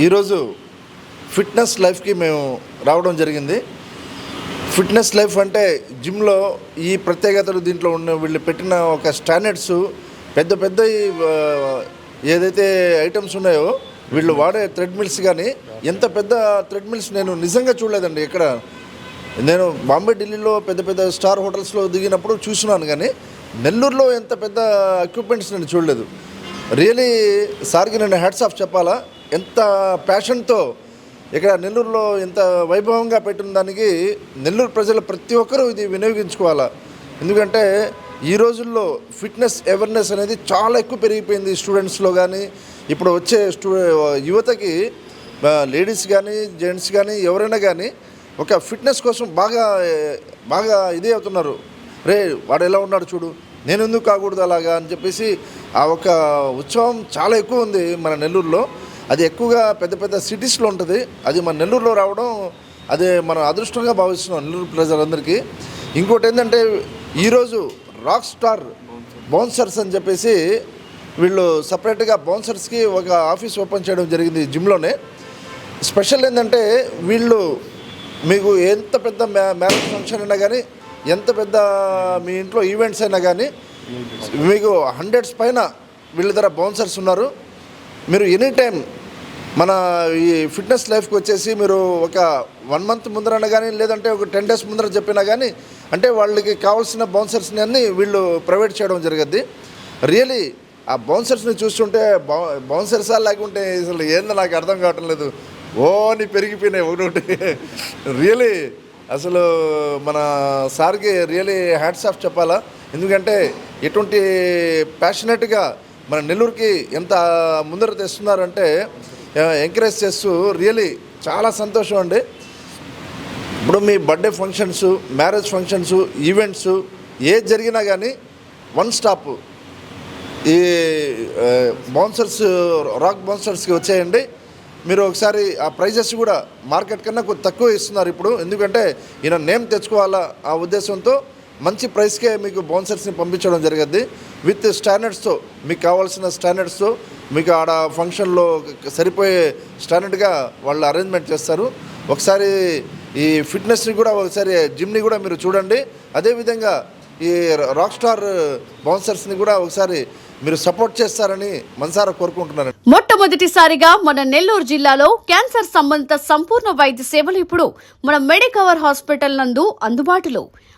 ఈరోజు ఫిట్నెస్ లైఫ్కి మేము రావడం జరిగింది. ఫిట్నెస్ లైఫ్ అంటే జిమ్లో ఈ ప్రత్యేకతలు దీంట్లో ఉన్న వీళ్ళు పెట్టిన ఒక స్టాండర్డ్స్ పెద్ద పెద్ద ఏదైతే ఐటమ్స్ ఉన్నాయో వీళ్ళు వాడే థ్రెడ్మిల్స్ కానీ ఎంత పెద్ద థ్రెడ్మిల్స్ నేను నిజంగా చూడలేదండి ఇక్కడ నేను బాంబే ఢిల్లీలో పెద్ద పెద్ద స్టార్ హోటల్స్లో దిగినప్పుడు చూసినాను కానీ నెల్లూరులో ఎంత పెద్ద ఎక్విప్మెంట్స్ నేను చూడలేదు. రియలీ సార్కి నేను హ్యాట్స్ ఆఫ్ చెప్పాలా? ఎంత ప్యాషన్తో ఇక్కడ నెల్లూరులో ఎంత వైభవంగా పెట్టిన దానికి నెల్లూరు ప్రజలు ప్రతి ఒక్కరూ ఇది వినియోగించుకోవాలా? ఎందుకంటే ఈ రోజుల్లో ఫిట్నెస్ అవేర్నెస్ అనేది చాలా ఎక్కువ పెరిగిపోయింది స్టూడెంట్స్లో కానీ ఇప్పుడు వచ్చే స్టూ యువతకి లేడీస్ కానీ జెంట్స్ కానీ ఎవరైనా కానీ ఒక ఫిట్నెస్ కోసం బాగా బాగా ఇదే అవుతున్నారు. రే వాడు ఎలా ఉన్నాడు చూడు నేను ఎందుకు కాకూడదు అలాగా అని చెప్పేసి ఆ ఒక ఉత్సవం చాలా ఎక్కువ ఉంది మన నెల్లూరులో. అది ఎక్కువగా పెద్ద పెద్ద సిటీస్లో ఉంటుంది. అది మన నెల్లూరులో రావడం అదే మనం అదృష్టంగా భావిస్తున్నాం నెల్లూరు ప్రజలందరికీ. ఇంకోటి ఏంటంటే ఈరోజు రాక్ స్టార్ బౌన్సర్స్ అని చెప్పేసి వీళ్ళు సపరేట్గా బౌన్సర్స్కి ఒక ఆఫీస్ ఓపెన్ చేయడం జరిగింది జిమ్లోనే. స్పెషల్ ఏంటంటే వీళ్ళు మీకు ఎంత పెద్ద మ్యా మ్యారేజ్ ఫంక్షన్ అయినా కానీ ఎంత పెద్ద మీ ఇంట్లో ఈవెంట్స్ అయినా కానీ మీకు హండ్రెడ్స్ పైన వీళ్ళ దగ్గర బౌన్సర్స్ ఉన్నారు. మీరు ఎనీ టైం మన ఈ ఫిట్నెస్ లైఫ్కి వచ్చేసి మీరు ఒక వన్ మంత్ ముందరైనా కానీ లేదంటే ఒక టెన్ డేస్ ముందర చెప్పినా కానీ అంటే వాళ్ళకి కావాల్సిన బౌన్సర్స్ని అన్నీ వీళ్ళు ప్రొవైడ్ చేయడం జరుగుద్ది. రియలీ ఆ బౌన్సర్స్ని చూస్తుంటే బౌ బౌన్సర్సా లేకుంటే అసలు ఏందో నాకు అర్థం కావటం లేదు. ఓ అని పెరిగిపోయినాయి ఒకటి. రియలీ అసలు మన సార్కి రియలీ హ్యాట్స్ ఆఫ్ చెప్పాలా? ఎందుకంటే ఎటువంటి ప్యాషనెట్గా మన నెల్లూరుకి ఎంత ముందర తెస్తున్నారంటే ఎంకరేజ్ చేస్తూ రియలీ చాలా సంతోషం అండి. ఇప్పుడు మీ birthday functions marriage functions events ఏది జరిగినా కానీ వన్ స్టాప్ ఈ బౌన్సర్స్ రాక్ బౌన్సర్స్కి వచ్చేయండి. మీరు ఒకసారి ఆ ప్రైజెస్ కూడా మార్కెట్ కన్నా కొంచెం తక్కువ ఇస్తున్నారు ఇప్పుడు. ఎందుకంటే ఈయన నేమ్ తెచ్చుకోవాలా ఆ ఉద్దేశంతో మంచి ప్రైస్కే మీకు బౌన్సర్స్ని పంపించడం జరిగింది. విత్ స్టాండర్డ్స్తో మీకు కావాల్సిన స్టాండర్డ్స్తో మీకు ఆడ ఫంక్షన్లో సరిపోయే స్టాండర్డ్గా వాళ్ళు అరేంజ్మెంట్ చేస్తారు. ఒకసారి ఈ ఫిట్నెస్ని కూడా ఒకసారి జిమ్ని కూడా మీరు చూడండి. అదేవిధంగా ఈ రాక్ స్టార్ బౌన్సర్స్ని కూడా ఒకసారి మీరు సపోర్ట్ చేస్తారని మనసారా కోరుకుంటున్నాను. మొట్టమొదటిసారిగా మన నెల్లూరు జిల్లాలో క్యాన్సర్ సంబంధిత సంపూర్ణ వైద్య సేవలు ఇప్పుడు మన మెడికవర్ హాస్పిటల్ నందు అందుబాటులో.